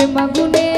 প্রেমাগুনে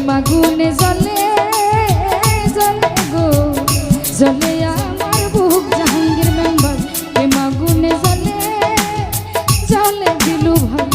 প্রেম আগুনে জ্বলে গো জ্বলে আমার বুক জাহাঙ্গীর মেম্বার। প্রেম আগুনে জ্বলে জ্বলে দিলু ভাই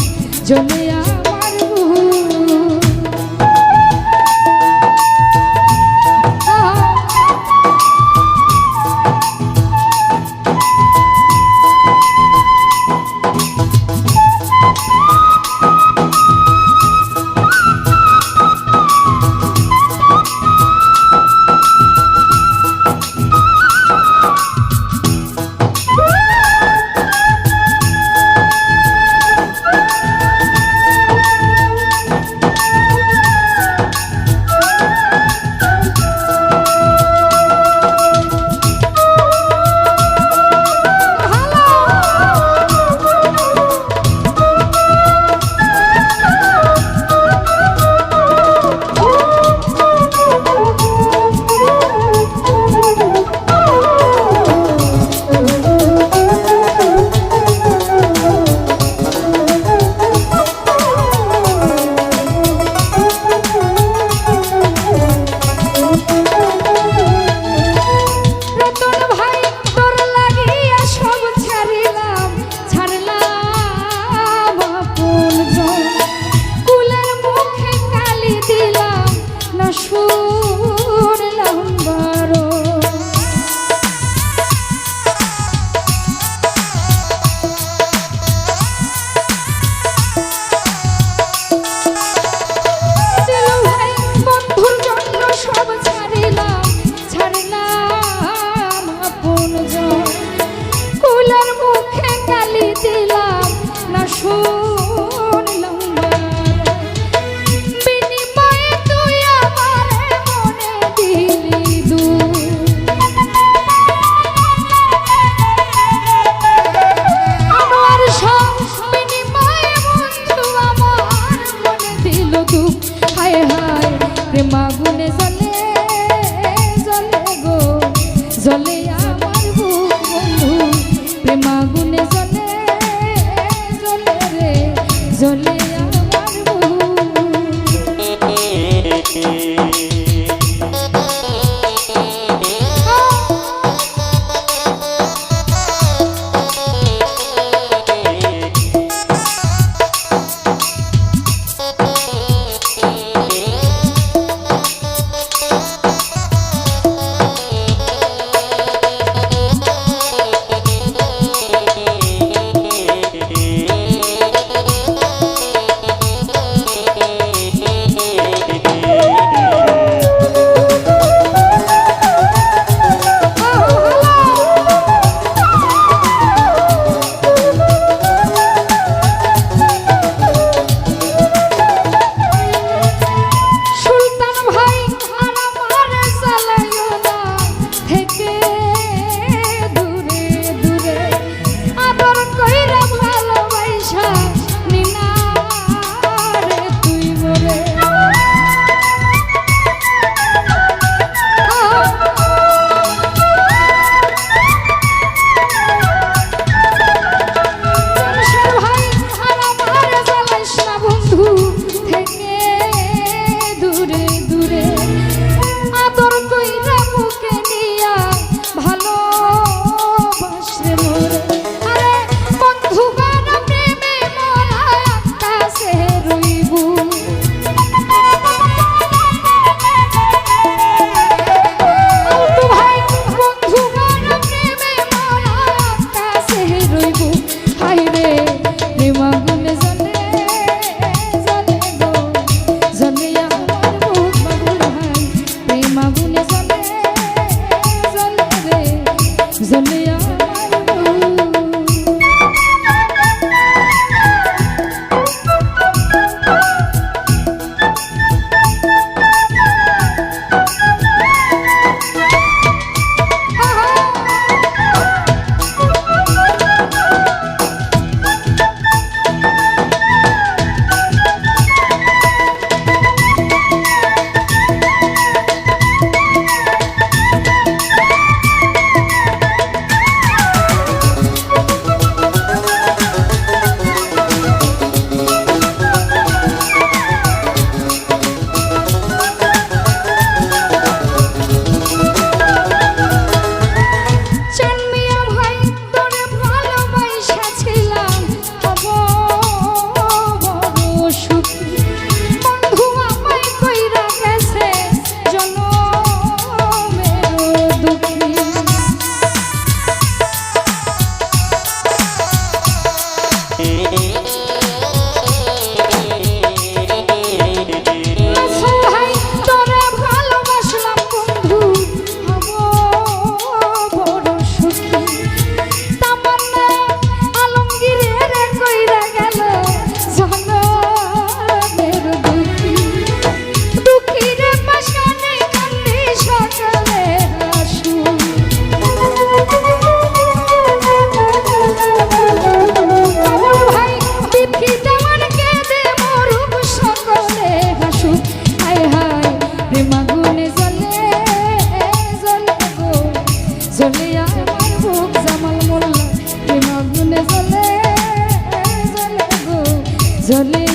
জ্বলে